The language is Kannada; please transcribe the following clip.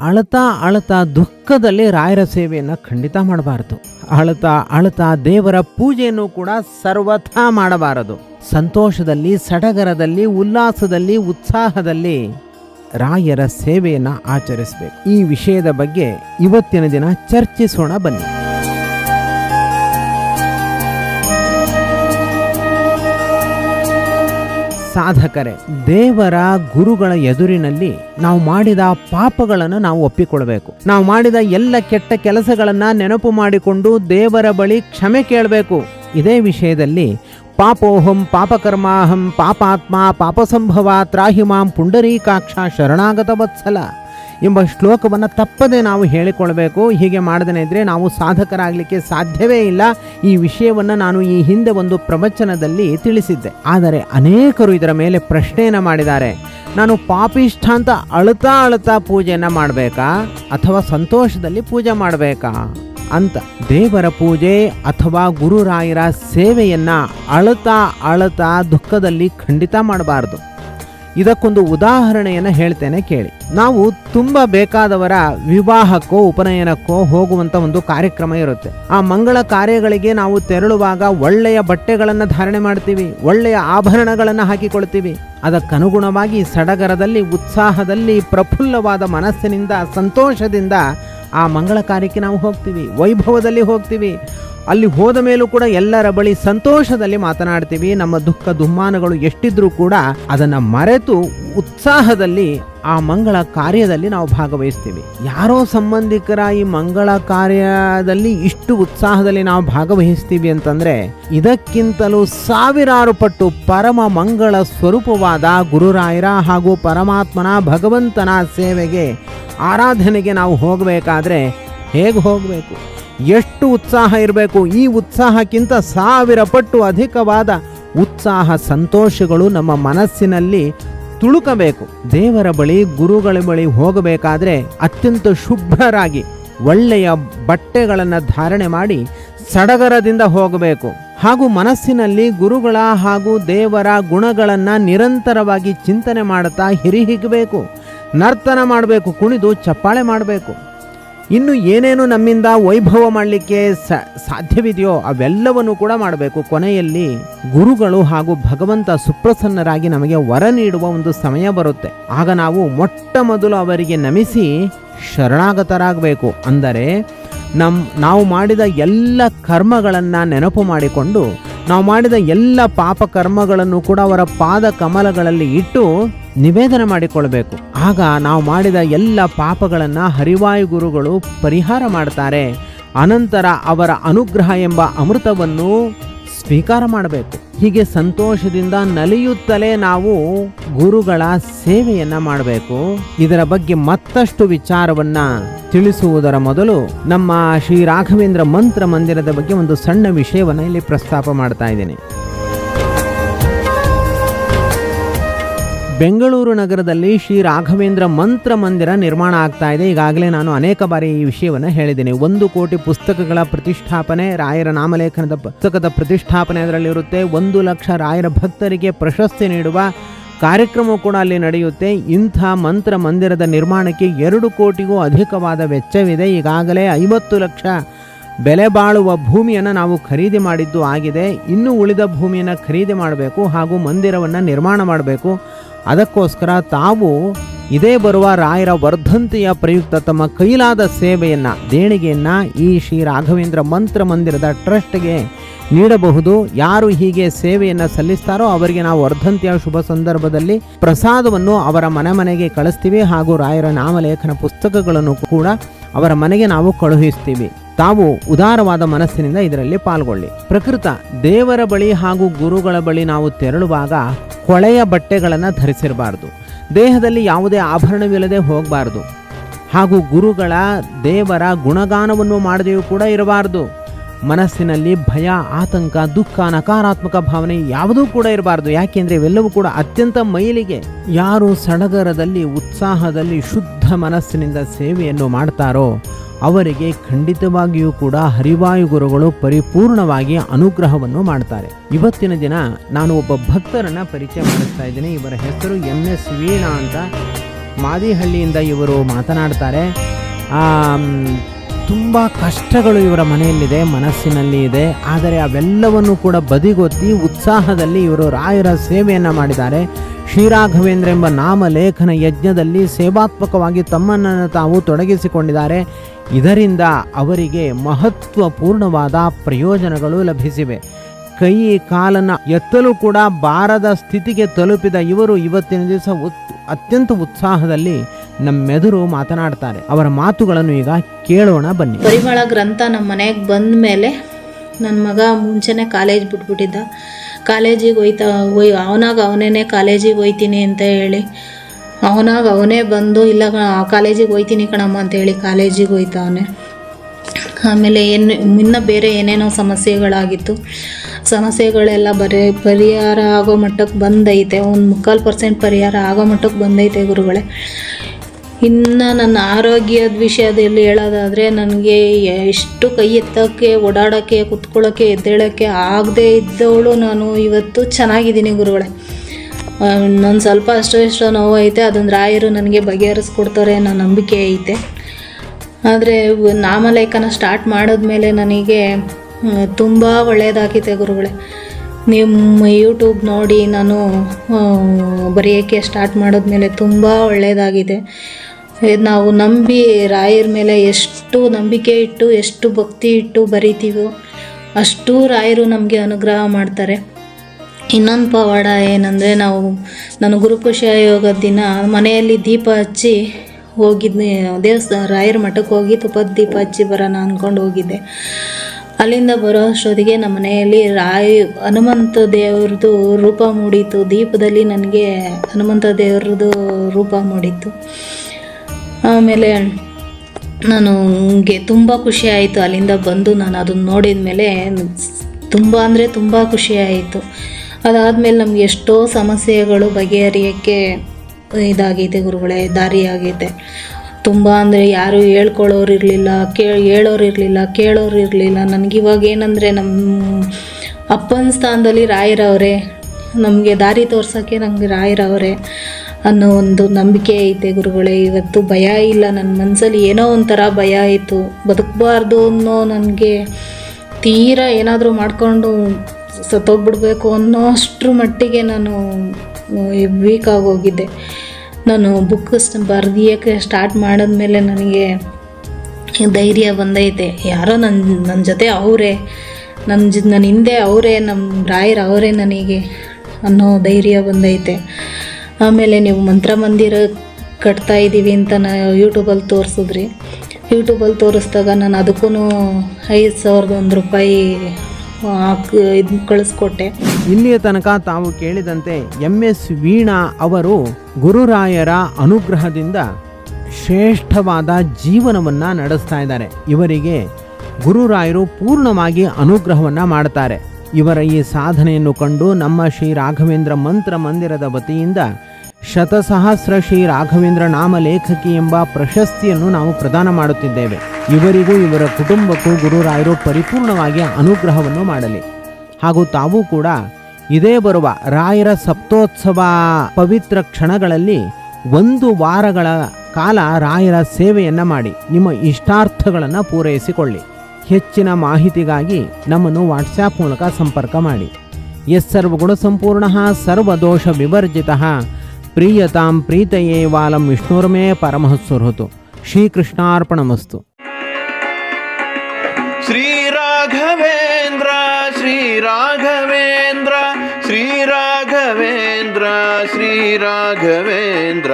ಅಳತಾ ಅಳತಾ ದುಃಖದಲ್ಲಿ ರಾಯರ ಸೇವೆಯನ್ನು ಖಂಡಿತ ಮಾಡಬಾರದು. ಅಳತಾ ಅಳತಾ ದೇವರ ಪೂಜೆಯನ್ನು ಕೂಡ ಸರ್ವಥಾ ಮಾಡಬಾರದು. ಸಂತೋಷದಲ್ಲಿ, ಸಡಗರದಲ್ಲಿ, ಉಲ್ಲಾಸದಲ್ಲಿ, ಉತ್ಸಾಹದಲ್ಲಿ ರಾಯರ ಸೇವೆಯನ್ನು ಆಚರಿಸಬೇಕು. ಈ ವಿಷಯದ ಬಗ್ಗೆ ಇವತ್ತಿನ ದಿನ ಚರ್ಚಿಸೋಣ ಬನ್ನಿ. ಸಾಧಕರೇ, ದೇವರ ಗುರುಗಳ ಎದುರಿನಲ್ಲಿ ನಾವು ಮಾಡಿದ ಪಾಪಗಳನ್ನು ನಾವು ಒಪ್ಪಿಕೊಳ್ಬೇಕು. ನಾವು ಮಾಡಿದ ಎಲ್ಲ ಕೆಟ್ಟ ಕೆಲಸಗಳನ್ನ ನೆನಪು ಮಾಡಿಕೊಂಡು ದೇವರ ಬಳಿ ಕ್ಷಮೆ ಕೇಳಬೇಕು. ಇದೇ ವಿಷಯದಲ್ಲಿ ಪಾಪೋಹಂ ಪಾಪಕರ್ಮಾಹಂ ಪಾಪಾತ್ಮ ಪಾಪಸಂಭವ ತ್ರಾಹಿಮಾಂ ಪುಂಡರೀಕಾಕ್ಷ ಶರಣಾಗತ ವತ್ಸಲ ಎಂಬ ಶ್ಲೋಕವನ್ನು ತಪ್ಪದೆ ನಾವು ಹೇಳಿಕೊಳ್ಬೇಕು. ಹೀಗೆ ಮಾಡದೇ ಇದ್ದರೆ ನಾವು ಸಾಧಕರಾಗಲಿಕ್ಕೆ ಸಾಧ್ಯವೇ ಇಲ್ಲ. ಈ ವಿಷಯವನ್ನು ನಾನು ಈ ಹಿಂದೆ ಒಂದು ಪ್ರವಚನದಲ್ಲಿ ತಿಳಿಸಿದ್ದೆ. ಆದರೆ ಅನೇಕರು ಇದರ ಮೇಲೆ ಪ್ರಶ್ನೆಯನ್ನು ಮಾಡಿದ್ದಾರೆ. ನಾನು ಪಾಪಿಷ್ಠ ಅಂತ ಅಳುತ್ತಾ ಅಳುತ್ತಾ ಪೂಜೆಯನ್ನು ಮಾಡಬೇಕಾ? ಅಥವಾ ಸಂತೋಷದಲ್ಲಿ ಪೂಜೆ ಮಾಡಬೇಕಾ? ಅಂತ. ದೇವರ ಪೂಜೆ ಅಥವಾ ಗುರುರಾಯರ ಸೇವೆಯನ್ನು ಅಳುತ್ತಾ ಅಳುತ್ತಾ ದುಃಖದಲ್ಲಿ ಖಂಡಿತ ಮಾಡಬಾರದು. ಇದಕ್ಕೊಂದು ಉದಾಹರಣೆಯನ್ನು ಹೇಳ್ತೇನೆ ಕೇಳಿ. ನಾವು ತುಂಬ ಬೇಕಾದವರ ವಿವಾಹಕ್ಕೋ, ಉಪನಯನಕ್ಕೋ ಹೋಗುವಂತ ಒಂದು ಕಾರ್ಯಕ್ರಮ ಇರುತ್ತೆ. ಆ ಮಂಗಳ ಕಾರ್ಯಗಳಿಗೆ ನಾವು ತೆರಳುವಾಗ ಒಳ್ಳೆಯ ಬಟ್ಟೆಗಳನ್ನು ಧಾರಣೆ ಮಾಡ್ತೀವಿ, ಒಳ್ಳೆಯ ಆಭರಣಗಳನ್ನು ಹಾಕಿಕೊಳ್ತೀವಿ. ಅದಕ್ಕನುಗುಣವಾಗಿ ಸಡಗರದಲ್ಲಿ, ಉತ್ಸಾಹದಲ್ಲಿ, ಪ್ರಫುಲ್ಲವಾದ ಮನಸ್ಸಿನಿಂದ, ಸಂತೋಷದಿಂದ ಆ ಮಂಗಳ ಕಾರ್ಯಕ್ಕೆ ನಾವು ಹೋಗ್ತೀವಿ, ವೈಭವದಲ್ಲಿ ಹೋಗ್ತೀವಿ. ಅಲ್ಲಿ ಹೋದ ಮೇಲೂ ಕೂಡ ಎಲ್ಲರ ಬಳಿ ಸಂತೋಷದಲ್ಲಿ ಮಾತನಾಡ್ತೀವಿ. ನಮ್ಮ ದುಃಖ ದುಮ್ಮಾನಗಳು ಎಷ್ಟಿದ್ರೂ ಕೂಡ ಅದನ್ನು ಮರೆತು ಉತ್ಸಾಹದಲ್ಲಿ ಆ ಮಂಗಳ ಕಾರ್ಯದಲ್ಲಿ ನಾವು ಭಾಗವಹಿಸ್ತೀವಿ. ಯಾರೋ ಸಂಬಂಧಿಕರ ಈ ಮಂಗಳ ಕಾರ್ಯದಲ್ಲಿ ಇಷ್ಟು ಉತ್ಸಾಹದಲ್ಲಿ ನಾವು ಭಾಗವಹಿಸ್ತೀವಿ ಅಂತಂದ್ರೆ ಇದಕ್ಕಿಂತಲೂ ಸಾವಿರಾರು ಪಟ್ಟು ಪರಮ ಮಂಗಳ ಸ್ವರೂಪವಾದ ಗುರುರಾಯರ ಹಾಗೂ ಪರಮಾತ್ಮನ ಭಗವಂತನ ಸೇವೆಗೆ ಆರಾಧನೆಗೆ ನಾವು ಹೋಗಬೇಕಾದ್ರೆ ಹೇಗೆ ಹೋಗಬೇಕು? ಎಷ್ಟು ಉತ್ಸಾಹ ಇರಬೇಕು? ಈ ಉತ್ಸಾಹಕ್ಕಿಂತ ಸಾವಿರ ಪಟ್ಟು ಅಧಿಕವಾದ ಉತ್ಸಾಹ ಸಂತೋಷಗಳು ನಮ್ಮ ಮನಸ್ಸಿನಲ್ಲಿ ತುಳುಕಬೇಕು. ದೇವರ ಬಳಿ, ಗುರುಗಳ ಬಳಿ ಹೋಗಬೇಕಾದ್ರೆ ಅತ್ಯಂತ ಶುಭ್ರರಾಗಿ ಒಳ್ಳೆಯ ಬಟ್ಟೆಗಳನ್ನು ಧಾರಣೆ ಮಾಡಿ ಸಡಗರದಿಂದ ಹೋಗಬೇಕು. ಹಾಗೂ ಮನಸ್ಸಿನಲ್ಲಿ ಗುರುಗಳ ಹಾಗೂ ದೇವರ ಗುಣಗಳನ್ನು ನಿರಂತರವಾಗಿ ಚಿಂತನೆ ಮಾಡುತ್ತಾ ಹಿರಿಹಿಗಬೇಕು. ನರ್ತನ ಮಾಡಬೇಕು, ಕುಣಿದು ಚಪ್ಪಾಳೆ ಮಾಡಬೇಕು. ಇನ್ನು ಏನೇನು ನಮ್ಮಿಂದ ವೈಭವ ಮಾಡಲಿಕ್ಕೆ ಸಾಧ್ಯವಿದೆಯೋ ಅವೆಲ್ಲವನ್ನು ಕೂಡ ಮಾಡಬೇಕು. ಕೊನೆಯಲ್ಲಿ ಗುರುಗಳು ಹಾಗೂ ಭಗವಂತ ಸುಪ್ರಸನ್ನರಾಗಿ ನಮಗೆ ವರ ನೀಡುವ ಒಂದು ಸಮಯ ಬರುತ್ತೆ. ಆಗ ನಾವು ಮೊಟ್ಟ ಮೊದಲು ಅವರಿಗೆ ನಮಿಸಿ ಶರಣಾಗತರಾಗಬೇಕು. ಅಂದರೆ ನಮ್ಮ ನಾವು ಮಾಡಿದ ಎಲ್ಲ ಕರ್ಮಗಳನ್ನು ನೆನಪು ಮಾಡಿಕೊಂಡು ನಾವು ಮಾಡಿದ ಎಲ್ಲ ಪಾಪ ಕರ್ಮಗಳನ್ನು ಕೂಡ ಅವರ ಪಾದ ಕಮಲಗಳಲ್ಲಿ ಇಟ್ಟು ನಿವೇದನೆ ಮಾಡಿಕೊಳ್ಬೇಕು. ಆಗ ನಾವು ಮಾಡಿದ ಎಲ್ಲ ಪಾಪಗಳನ್ನು ಹರಿವಾಯು ಗುರುಗಳು ಪರಿಹಾರ ಮಾಡ್ತಾರೆ. ಅನಂತರ ಅವರ ಅನುಗ್ರಹ ಎಂಬ ಅಮೃತವನ್ನು ಸ್ವೀಕಾರ ಮಾಡಬೇಕು. ಹೀಗೆ ಸಂತೋಷದಿಂದ ನಲಿಯುತ್ತಲೇ ನಾವು ಗುರುಗಳ ಸೇವೆಯನ್ನ ಮಾಡಬೇಕು. ಇದರ ಬಗ್ಗೆ ಮತ್ತಷ್ಟು ವಿಚಾರವನ್ನ ತಿಳಿಸುವುದರ ಮೊದಲು ನಮ್ಮ ಶ್ರೀ ರಾಘವೇಂದ್ರ ಮಂತ್ರ ಮಂದಿರದ ಬಗ್ಗೆ ಒಂದು ಸಣ್ಣ ವಿಷಯವನ್ನ ಇಲ್ಲಿ ಪ್ರಸ್ತಾಪ ಮಾಡ್ತಾ ಇದ್ದೇನೆ. ಬೆಂಗಳೂರು ನಗರದಲ್ಲಿ ಶ್ರೀ ರಾಘವೇಂದ್ರ ಮಂತ್ರ ಮಂದಿರ ನಿರ್ಮಾಣ ಆಗ್ತಾ ಇದೆ. ಈಗಾಗಲೇ ನಾನು ಅನೇಕ ಬಾರಿ ಈ ವಿಷಯವನ್ನು ಹೇಳಿದ್ದೇನೆ. ಒಂದು ಕೋಟಿ ಪುಸ್ತಕಗಳ ಪ್ರತಿಷ್ಠಾಪನೆ ರಾಯರ ನಾಮಲೇಖನದ ಪುಸ್ತಕದ ಪ್ರತಿಷ್ಠಾಪನೆ ಅದರಲ್ಲಿರುತ್ತೆ. ಒಂದು ಲಕ್ಷ ರಾಯರ ಭಕ್ತರಿಗೆ ಪ್ರಶಸ್ತಿ ನೀಡುವ ಕಾರ್ಯಕ್ರಮ ಕೂಡ ಅಲ್ಲಿ ನಡೆಯುತ್ತೆ. ಇಂಥ ಮಂತ್ರ ಮಂದಿರದ ನಿರ್ಮಾಣಕ್ಕೆ ಎರಡು ಕೋಟಿಗೂ ಅಧಿಕವಾದ ವೆಚ್ಚವಿದೆ. ಈಗಾಗಲೇ ಐವತ್ತು ಲಕ್ಷ ಬೆಲೆ ಬಾಳುವ ಭೂಮಿಯನ್ನು ನಾವು ಖರೀದಿ ಮಾಡಿದ್ದು ಆಗಿದೆ. ಇನ್ನು ಉಳಿದ ಭೂಮಿಯನ್ನು ಖರೀದಿ ಮಾಡಬೇಕು ಹಾಗೂ ಮಂದಿರವನ್ನು ನಿರ್ಮಾಣ ಮಾಡಬೇಕು. ಅದಕ್ಕೋಸ್ಕರ ತಾವು ಇದೇ ಬರುವ ರಾಯರ ವರ್ಧಂತಿಯ ಪ್ರಯುಕ್ತ ತಮ್ಮ ಕೈಲಾದ ಸೇವೆಯನ್ನು, ದೇಣಿಗೆಯನ್ನು ಈ ಶ್ರೀ ರಾಘವೇಂದ್ರ ಮಂತ್ರ ಮಂದಿರದ ಟ್ರಸ್ಟ್ಗೆ ನೀಡಬಹುದು. ಯಾರು ಹೀಗೆ ಸೇವೆಯನ್ನು ಸಲ್ಲಿಸ್ತಾರೋ ಅವರಿಗೆ ನಾವು ವರ್ಧಂತಿಯ ಶುಭ ಸಂದರ್ಭದಲ್ಲಿ ಪ್ರಸಾದವನ್ನು ಅವರ ಮನೆ ಮನೆಗೆ ಕಳಿಸ್ತೀವಿ ಹಾಗೂ ರಾಯರ ನಾಮಲೇಖನ ಪುಸ್ತಕಗಳನ್ನು ಕೂಡ ಅವರ ಮನೆಗೆ ನಾವು ಕಳುಹಿಸ್ತೀವಿ. ತಾವು ಉದಾರವಾದ ಮನಸ್ಸಿನಿಂದ ಇದರಲ್ಲಿ ಪಾಲ್ಗೊಳ್ಳಿ. ಪ್ರಕೃತ ದೇವರ ಬಳಿ ಹಾಗೂ ಗುರುಗಳ ಬಳಿ ನಾವು ತೆರಳುವಾಗ ಕೊಳೆಯ ಬಟ್ಟೆಗಳನ್ನು ಧರಿಸಿರಬಾರ್ದು. ದೇಹದಲ್ಲಿ ಯಾವುದೇ ಆಭರಣವಿಲ್ಲದೆ ಹೋಗಬಾರ್ದು. ಹಾಗೂ ಗುರುಗಳ, ದೇವರ ಗುಣಗಾನವನ್ನು ಮಾಡದೆಯೂ ಕೂಡ ಇರಬಾರ್ದು. ಮನಸ್ಸಿನಲ್ಲಿ ಭಯ, ಆತಂಕ, ದುಃಖ, ನಕಾರಾತ್ಮಕ ಭಾವನೆ ಯಾವುದೂ ಕೂಡ ಇರಬಾರ್ದು. ಯಾಕೆಂದರೆ ಇವೆಲ್ಲವೂ ಕೂಡ ಅತ್ಯಂತ ಮೈಲಿಗೆ. ಯಾರು ಸಡಗರದಲ್ಲಿ, ಉತ್ಸಾಹದಲ್ಲಿ ಶುದ್ಧ ಮನಸ್ಸಿನಿಂದ ಸೇವೆಯನ್ನು ಮಾಡ್ತಾರೋ ಅವರಿಗೆ ಖಂಡಿತವಾಗಿಯೂ ಕೂಡ ಹರಿವಾಯು ಗುರುಗಳು ಪರಿಪೂರ್ಣವಾಗಿ ಅನುಗ್ರಹವನ್ನು ಮಾಡ್ತಾರೆ. ಇವತ್ತಿನ ದಿನ ನಾನು ಒಬ್ಬ ಭಕ್ತರನ್ನ ಪರಿಚಯ ಮಾಡಿಸ್ತಾ ಇದ್ದೀನಿ. ಇವರ ಹೆಸರು ಎಂ ಎಸ್ ವೀಣಾ ಅಂತ ಮಾದಿಹಳ್ಳಿಯಿಂದ ಇವರು ಮಾತನಾಡ್ತಾರೆ. ತುಂಬ ಕಷ್ಟಗಳು ಇವರ ಮನೆಯಲ್ಲಿದೆ, ಮನಸ್ಸಿನಲ್ಲಿ ಇದೆ. ಆದರೆ ಅವೆಲ್ಲವನ್ನು ಕೂಡ ಬದಿಗೊತ್ತಿ ಉತ್ಸಾಹದಲ್ಲಿ ಇವರು ರಾಯರ ಸೇವೆಯನ್ನು ಮಾಡಿದ್ದಾರೆ. ಶ್ರೀರಾಘವೇಂದ್ರ ಎಂಬ ನಾಮಲೇಖನ ಯಜ್ಞದಲ್ಲಿ ಸೇವಾತ್ಮಕವಾಗಿ ತಮ್ಮನ್ನು ತಾವು ತೊಡಗಿಸಿಕೊಂಡಿದ್ದಾರೆ. ಇದರಿಂದ ಅವರಿಗೆ ಮಹತ್ವಪೂರ್ಣವಾದ ಪ್ರಯೋಜನಗಳು ಲಭಿಸಿವೆ. ಕೈ ಕಾಲನ್ನು ಎತ್ತಲು ಕೂಡ ಬಾರದ ಸ್ಥಿತಿಗೆ ತಲುಪಿದ ಇವರು ಇವತ್ತಿನ ದಿವಸ ಅತ್ಯಂತ ಉತ್ಸಾಹದಲ್ಲಿ ನಮ್ಮೆದುರು ಮಾತನಾಡ್ತಾರೆ. ಅವರ ಮಾತುಗಳನ್ನು ಈಗ ಕೇಳೋಣ ಬನ್ನಿ. ಪರಿಮಳ ಗ್ರಂಥ ನಮ್ಮ ಮನೆಗೆ ಬಂದ ಮೇಲೆ ನನ್ನ ಮಗ ಮುಂಚೆನೆ ಕಾಲೇಜ್ ಬಿಟ್ಬಿಟ್ಟಿದ್ದ. ಕಾಲೇಜಿಗೆ ಹೋಯ್ತಾ, ಹೋಯ್, ಅವನಾಗ ಅವನೇ ಕಾಲೇಜಿಗೆ ಹೋಯ್ತೀನಿ ಅಂತ ಹೇಳಿ. ಅವನಾಗ ಅವನೇ ಬಂದು, ಇಲ್ಲ ಕಾಲೇಜಿಗೆ ಹೋಯ್ತೀನಿ ಕಣಮ್ಮ ಅಂತ ಹೇಳಿ ಕಾಲೇಜಿಗೆ ಹೋಯ್ತಾವನೆ ಆಮೇಲೆ ಏನು ಇನ್ನು ಬೇರೆ ಏನೇನೋ ಸಮಸ್ಯೆಗಳಾಗಿತ್ತು. ಸಮಸ್ಯೆಗಳೆಲ್ಲ ಬರೀ, ಪರಿಹಾರ ಆಗೋ ಮಟ್ಟಕ್ಕೆ ಬಂದೈತೆ. ಒಂದು ಮುಕ್ಕಾಲು ಪರ್ಸೆಂಟ್ ಪರಿಹಾರ ಆಗೋ ಮಟ್ಟಕ್ಕೆ ಬಂದೈತೆ ಗುರುಗಳೇ. ಇನ್ನು ನನ್ನ ಆರೋಗ್ಯದ ವಿಷಯದಲ್ಲಿ ಹೇಳೋದಾದರೆ ನನಗೆ ಎಷ್ಟು ಕೈ ಎತ್ತೋಕ್ಕೆ ಓಡಾಡೋಕ್ಕೆ ಕುತ್ಕೊಳ್ಳೋಕ್ಕೆ ಎದ್ದೇಳೋಕ್ಕೆ ಆಗದೇ ಇದ್ದವಳು ನಾನು ಇವತ್ತು ಚೆನ್ನಾಗಿದ್ದೀನಿ ಗುರುಗಳೇ. ನಾನು ಸ್ವಲ್ಪ ಅಷ್ಟೋ ಇಷ್ಟೋ ನೋವೈತೆ ಅದನ್ನು ರಾಯರು ನನಗೆ ಬಗೆಹರಿಸ್ಕೊಡ್ತಾರೆ ಅನ್ನೋ ನಂಬಿಕೆ ಐತೆ. ಆದರೆ ನಾಮಲೇಖನ ಸ್ಟಾರ್ಟ್ ಮಾಡಿದ್ಮೇಲೆ ನನಗೆ ತುಂಬ ಒಳ್ಳೆಯದಾಗಿದೆ ಗುರುಗಳೇ. ನಿಮ್ಮ ಯೂಟ್ಯೂಬ್ ನೋಡಿ ನಾನು ಬರೆಯೋಕ್ಕೆ ಸ್ಟಾರ್ಟ್ ಮಾಡಿದ್ಮೇಲೆ ತುಂಬ ಒಳ್ಳೆಯದಾಗಿದೆ ನಾವು ನಂಬಿ ರಾಯರ ಮೇಲೆ ಎಷ್ಟು ನಂಬಿಕೆ ಇಟ್ಟು, ಎಷ್ಟು ಭಕ್ತಿ ಇಟ್ಟು ಬರಿತೀವೋ ಅಷ್ಟು ರಾಯರು ನಮಗೆ ಅನುಗ್ರಹ ಮಾಡ್ತಾರೆ. ಇನ್ನೊಂದು ಪವಾಡ ಏನಂದರೆ, ನಾವು ನಾನು ಗುರುಕುಶ ಯೋಗದ ದಿನ ಮನೆಯಲ್ಲಿ ದೀಪ ಹಚ್ಚಿ ಹೋಗಿದ್ದೆ ದೇವಸ್ಥಾನ ರಾಯರ ಮಠಕ್ಕೆ ಹೋಗಿ ತುಪ್ಪದ ದೀಪ ಹಚ್ಚಿ ಬರೋಣ ಅಂದ್ಕೊಂಡು ಹೋಗಿದ್ದೆ. ಅಲ್ಲಿಂದ ಬರೋ ಅಷ್ಟೊತ್ತಿಗೆ ನಮ್ಮ ಮನೆಯಲ್ಲಿ ರಾಯ, ಹನುಮಂತ ದೇವ್ರದ್ದು ರೂಪ ಮೂಡಿತು ದೀಪದಲ್ಲಿ ನನಗೆ ಹನುಮಂತ ದೇವ್ರದ್ದು ರೂಪ ಮೂಡಿತ್ತು. ಆಮೇಲೆ ನಾನು ಗೆ ತುಂಬ ಖುಷಿ ಆಯಿತು. ಅಲ್ಲಿಂದ ಬಂದು ನಾನು ಅದನ್ನು ನೋಡಿದ ಮೇಲೆ ತುಂಬ ಅಂದರೆ ತುಂಬ ಖುಷಿ ಆಯಿತು. ಅದಾದಮೇಲೆ ನಮ್ಗೆ ಎಷ್ಟೋ ಸಮಸ್ಯೆಗಳು ಬಗೆಹರಿಯೋಕ್ಕೆ ಇದಾಗಿದೆ ಗುರುಗಳೇ ದಾರಿಯಾಗಿದೆ ತುಂಬ ಅಂದರೆ ಯಾರೂ ಹೇಳ್ಕೊಳ್ಳೋರು ಇರಲಿಲ್ಲ, ಕೇ, ಹೇಳೋರು ಇರಲಿಲ್ಲ, ಕೇಳೋರು ಇರಲಿಲ್ಲ. ನನಗಿವಾಗ ಏನಂದರೆ ನಮ್ಮ ಅಪ್ಪನ ಸ್ಥಾನದಲ್ಲಿ ರಾಯರವರೇ ನಮಗೆ ದಾರಿ ತೋರ್ಸೋಕ್ಕೆ ನಮಗೆ ರಾಯರವರೇ ಅನ್ನೋ ಒಂದು ನಂಬಿಕೆ ಐತೆ ಗುರುಗಳೇ. ಇವತ್ತು ಭಯ ಇಲ್ಲ ನನ್ನ ಮನಸ್ಸಲ್ಲಿ ಏನೋ ಒಂಥರ ಭಯ ಆಯಿತು. ಬದುಕಬಾರ್ದು ಅನ್ನೋ ನನಗೆ ತೀರಾ ಏನಾದರೂ ಮಾಡಿಕೊಂಡು ಸತ್ತೋಗ್ಬಿಡ್ಬೇಕು ಅನ್ನೋ ಅಷ್ಟ್ರ ಮಟ್ಟಿಗೆ ನಾನು ವೀಕ್ ಆಗೋಗಿದ್ದೆ. ನಾನು ಬುಕ್ ಬರ್ದಿಯೋಕ್ಕೆ ಸ್ಟಾರ್ಟ್ ಮಾಡಿದ್ಮೇಲೆ ನನಗೆ ಧೈರ್ಯ ಬಂದೈತೆ. ಯಾರೋ ನನ್ನ ನನ್ನ ಜೊತೆ ಅವರೇ ನನ್ನ ಜ ನನ್ನ ಹಿಂದೆ ಅವರೇ ನಮ್ಮ ರಾಯರ್ ಅವರೇ ನನಗೆ. ಅನ್ನೋ ಧೈರ್ಯ ಬಂದೈತೆ ಆಮೇಲೆ ನೀವು ಮಂತ್ರ ಮಂದಿರ ಕಟ್ತಾ ಇದ್ದೀವಿ ಅಂತ ನಾ ಯೂಟ್ಯೂಬಲ್ಲಿ ತೋರಿಸಿದ್ರಿ. ಯೂಟ್ಯೂಬಲ್ಲಿ ತೋರಿಸ್ದಾಗ ನಾನು ಅದಕ್ಕೂ ಐದು ಸಾವಿರದ ಒಂದು ರೂಪಾಯಿ ಇದು ಕಳಿಸ್ಕೊಟ್ಟೆ. ಇಲ್ಲಿಯ ತನಕ ತಾವು ಕೇಳಿದಂತೆ ಎಂ ಎಸ್ ವೀಣಾ ಅವರು ಗುರುರಾಯರ ಅನುಗ್ರಹದಿಂದ ಶ್ರೇಷ್ಠವಾದ ಜೀವನವನ್ನು ನಡೆಸ್ತಾ ಇದ್ದಾರೆ. ಇವರಿಗೆ ಗುರುರಾಯರು ಪೂರ್ಣವಾಗಿ ಅನುಗ್ರಹವನ್ನು ಮಾಡ್ತಾರೆ. ಇವರ ಈ ಸಾಧನೆಯನ್ನು ಕಂಡು ನಮ್ಮ ಶ್ರೀ ರಾಘವೇಂದ್ರ ಮಂತ್ರ ಮಂದಿರದ ವತಿಯಿಂದ ಶತಸಹಸ್ರ ಶ್ರೀ ರಾಘವೇಂದ್ರ ನಾಮ ಲೇಖಕಿ ಎಂಬ ಪ್ರಶಸ್ತಿಯನ್ನು ನಾವು ಪ್ರದಾನ ಮಾಡುತ್ತಿದ್ದೇವೆ. ಇವರಿಗೂ ಇವರ ಕುಟುಂಬಕ್ಕೂ ಗುರುರಾಯರು ಪರಿಪೂರ್ಣವಾಗಿ ಅನುಗ್ರಹವನ್ನು ಮಾಡಲಿ. ಹಾಗೂ ತಾವೂ ಕೂಡ ಇದೇ ಬರುವ ರಾಯರ ಸಪ್ತೋತ್ಸವ ಪವಿತ್ರ ಕ್ಷಣಗಳಲ್ಲಿ ಒಂದು ವಾರಗಳ ಕಾಲ ರಾಯರ ಸೇವೆಯನ್ನು ಮಾಡಿ. ನಿಮ್ಮ ಇಷ್ಟಾರ್ಥಗಳನ್ನು ಪೂರೈಸಿಕೊಳ್ಳಿ. ಹೆಚ್ಚಿನ ಮಾಹಿತಿಗಾಗಿ ನಮ್ಮನ್ನು ವಾಟ್ಸಾಪ್ ಮೂಲಕ ಸಂಪರ್ಕ ಮಾಡಿ. ಯಸ್ಸರ್ವಗುಣ ಸಂಪೂರ್ಣ ಸರ್ವದೋಷ ವಿವರ್ಜಿತ. ಪ್ರೀಯತಾಂ ಪ್ರೀತಯೇ ವಾಲಂ ವಿಷ್ಣುರ್ಮೇ ಪರಮಃಸ್ವರ್ಹತು ಶ್ರೀಕೃಷ್ಣಾರ್ಪಣಮಸ್ತು. ಶ್ರೀರಾಘವೇಂದ್ರ ಶ್ರೀರಾಘವೇಂದ್ರ ಶ್ರೀರಾಘವೇಂದ್ರ ಶ್ರೀರಾಘವೇಂದ್ರ